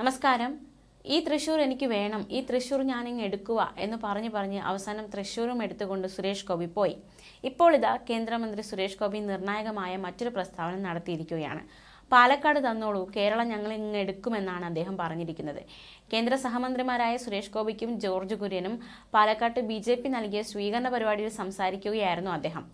നമസ്കാരം. ഈ തൃശ്ശൂർ എനിക്ക് വേണം. ഈ തൃശ്ശൂർ ഞാനിങ്ങ് എടുക്കുക എന്ന് പറഞ്ഞ് പറഞ്ഞ് അവസാനം തൃശ്ശൂരും എടുത്തുകൊണ്ട് സുരേഷ് ഗോപി പോയി. ഇപ്പോൾ ഇതാ കേന്ദ്രമന്ത്രി സുരേഷ് ഗോപി നിർണായകമായ മറ്റൊരു പ്രസ്താവന നടത്തിയിരിക്കുകയാണ്. പാലക്കാട് തന്നോളൂ. കേരളം ഞങ്ങൾ ഇങ്ങ് എടുക്കുമെന്നാണ് അദ്ദേഹം പറഞ്ഞിരിക്കുന്നത്. കേന്ദ്ര സഹമന്ത്രിമാരായ സുരേഷ് ഗോപിക്കും ജോർജ് കുര്യനും പാലക്കാട്ട് ബി ജെ പി നൽകിയ സ്വീകരണ പരിപാടിയിൽ സംസാരിക്കുകയായിരുന്നു അദ്ദേഹം.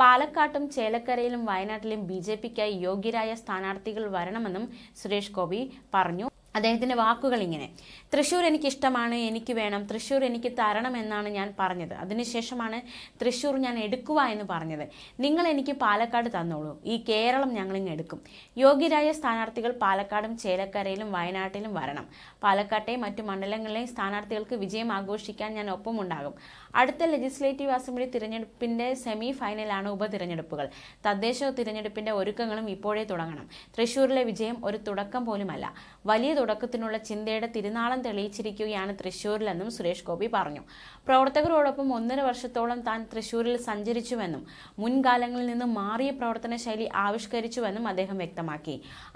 പാലക്കാട്ടും ചേലക്കരയിലും വയനാട്ടിലും ബി ജെ പിക്കായി യോഗ്യരായ സ്ഥാനാർത്ഥികൾ വരണമെന്നും സുരേഷ് ഗോപി പറഞ്ഞു. അദ്ദേഹത്തിന്റെ വാക്കുകൾ ഇങ്ങനെ തൃശ്ശൂർ എനിക്ക് ഇഷ്ടമാണ് എനിക്ക് വേണം തൃശ്ശൂർ എനിക്ക് തരണം എന്നാണ് ഞാൻ പറഞ്ഞത്. അതിനുശേഷമാണ് തൃശ്ശൂർ ഞാൻ എടുക്കുക എന്ന് പറഞ്ഞത്. നിങ്ങൾ എനിക്ക് പാലക്കാട് തന്നോളൂ. ഈ കേരളം ഞങ്ങളിങ്ങ് എടുക്കും. യോഗ്യരായ സ്ഥാനാർത്ഥികൾ പാലക്കാടും ചേലക്കരയിലും വയനാട്ടിലും വരണം. പാലക്കാട്ടെയും മറ്റു മണ്ഡലങ്ങളിലെയും സ്ഥാനാർത്ഥികൾക്ക് വിജയം ആഘോഷിക്കാൻ ഞാൻ ഒപ്പമുണ്ടാകും. അടുത്ത ലെജിസ്ലേറ്റീവ് അസംബ്ലി തിരഞ്ഞെടുപ്പിന്റെ സെമി ഫൈനലാണ് ഉപതിരഞ്ഞെടുപ്പുകൾ. തദ്ദേശ തിരഞ്ഞെടുപ്പിന്റെ ഒരുക്കങ്ങളും ഇപ്പോഴേ തുടങ്ങണം. തൃശ്ശൂരിലെ വിജയം ഒരു തുടക്കം പോലുമല്ല. വലിയ തുടക്കത്തിനുള്ള ചിന്തയുടെ തിരുനാളം തെളിയിച്ചിരിക്കുകയാണ് തൃശ്ശൂരിലെന്നും സുരേഷ് ഗോപി പറഞ്ഞു. പ്രവർത്തകരോടൊപ്പം ഒന്നര വർഷത്തോളം താൻ തൃശ്ശൂരിൽ സഞ്ചരിച്ചുവെന്നും മുൻകാലങ്ങളിൽ നിന്ന് മാറിയ പ്രവർത്തന ശൈലി ആവിഷ്കരിച്ചുവെന്നും അദ്ദേഹം വ്യക്തമാക്കി.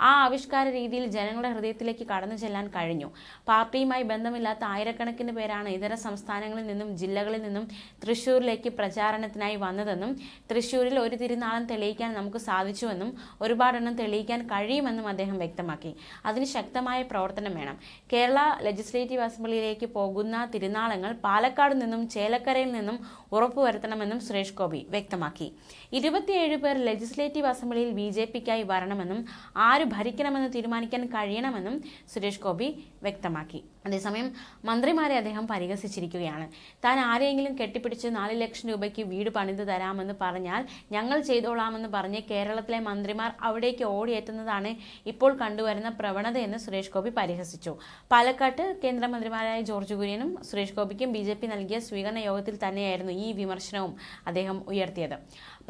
ആ ആവിഷ്കാര രീതിയിൽ ജനങ്ങളുടെ ഹൃദയത്തിലേക്ക് കടന്നു ചെല്ലാൻ കഴിഞ്ഞു. പാർട്ടിയുമായി ബന്ധമില്ലാത്ത ആയിരക്കണക്കിന് പേരാണ് ഇതര സംസ്ഥാനങ്ങളിൽ നിന്നും ജില്ലകളിൽ നിന്നും തൃശ്ശൂരിലേക്ക് പ്രചാരണത്തിനായി വന്നതെന്നും തൃശ്ശൂരിൽ ഒരു തിരുനാളം തെളിയിക്കാൻ നമുക്ക് സാധിച്ചുവെന്നും ഒരുപാടെണ്ണം തെളിയിക്കാൻ കഴിയുമെന്നും അദ്ദേഹം വ്യക്തമാക്കി. അതിന് ശക്തമായ പ്രവർത്തനം വേണം. കേരള ലെജിസ്ലേറ്റീവ് അസംബ്ലിയിലേക്ക് പോകുന്ന തിരുനാളങ്ങൾ പാലക്കാട് നിന്നും ചേലക്കരയിൽ നിന്നും ഉറപ്പുവരുത്തണമെന്നും സുരേഷ് ഗോപി വ്യക്തമാക്കി. ഇരുപത്തിയേഴ് പേർ ലെജിസ്ലേറ്റീവ് അസംബ്ലിയിൽ ബി ജെ പിക്കായി വരണമെന്നും ആര് ഭരിക്കണമെന്ന് തീരുമാനിക്കാൻ കഴിയണമെന്നും സുരേഷ് ഗോപി വ്യക്തമാക്കി. അതേസമയം മന്ത്രിമാരെ അദ്ദേഹം പരിഹസിച്ചിരിക്കുകയാണ്. താൻ ആരെയെങ്കിലും കെട്ടിപ്പിടിച്ച് നാല് ലക്ഷം രൂപയ്ക്ക് വീട് പണിത് തരാമെന്ന് പറഞ്ഞാൽ ഞങ്ങൾ ചെയ്തോളാമെന്ന് പറഞ്ഞ് കേരളത്തിലെ മന്ത്രിമാർ അവിടേക്ക് ഓടിയെത്തുന്നതാണ് ഇപ്പോൾ കണ്ടുവരുന്ന പ്രവണതയെന്ന് സുരേഷ് ഗോപി പരിഹസിച്ചു. പാലക്കാട്ട് കേന്ദ്രമന്ത്രിമാരായ ജോർജ് കുര്യനും സുരേഷ് ഗോപിക്കും ബി ജെ പി നൽകിയ സ്വീകരണ യോഗത്തിൽ തന്നെയായിരുന്നു ഈ വിമർശനവും അദ്ദേഹം ഉയർത്തിയത്.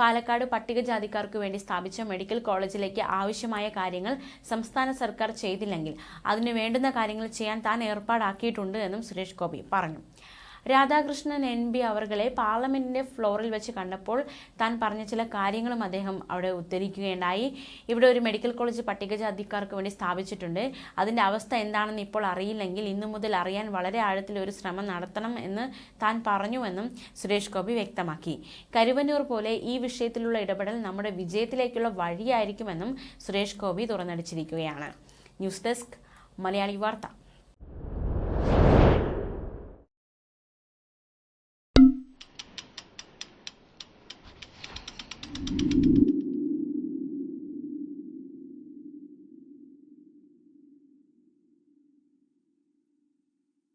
പാലക്കാട് പട്ടികജാതിക്കാർക്ക് വേണ്ടി സ്ഥാപിച്ച മെഡിക്കൽ കോളേജിലേക്ക് ആവശ്യമായ കാര്യങ്ങൾ സംസ്ഥാന സർക്കാർ ചെയ്തില്ലെങ്കിൽ അതിന് വേണ്ടുന്ന കാര്യങ്ങൾ ചെയ്യാൻ താൻ ഏർപ്പാടാക്കിയിട്ടുണ്ട് എന്നും സുരേഷ് ഗോപി പറഞ്ഞു. രാധാകൃഷ്ണൻ എൻ ബി അവർകളെ പാർലമെന്റിന്റെ ഫ്ലോറിൽ വെച്ച് കണ്ടപ്പോൾ താൻ പറഞ്ഞ ചില കാര്യങ്ങളും അദ്ദേഹം അവിടെ ഉദ്ധരിക്കുകയുണ്ടായി. ഇവിടെ ഒരു മെഡിക്കൽ കോളേജ് പട്ടികജാതിക്കാർക്ക് വേണ്ടി സ്ഥാപിച്ചിട്ടുണ്ട്. അതിന്റെ അവസ്ഥ എന്താണെന്ന് ഇപ്പോൾ അറിയില്ലെങ്കിൽ ഇന്നു മുതൽ അറിയാൻ വളരെ ആഴത്തിൽ ഒരു ശ്രമം നടത്തണം എന്ന് താൻ പറഞ്ഞുവെന്നും സുരേഷ് ഗോപി വ്യക്തമാക്കി. കരുവന്നൂർ പോലെ ഈ വിഷയത്തിലുള്ള ഇടപെടൽ നമ്മുടെ വിജയത്തിലേക്കുള്ള വഴിയായിരിക്കുമെന്നും സുരേഷ് ഗോപി തുറന്നടിച്ചിരിക്കുകയാണ്. ന്യൂസ് ഡെസ്ക് മലയാളി വാർത്ത.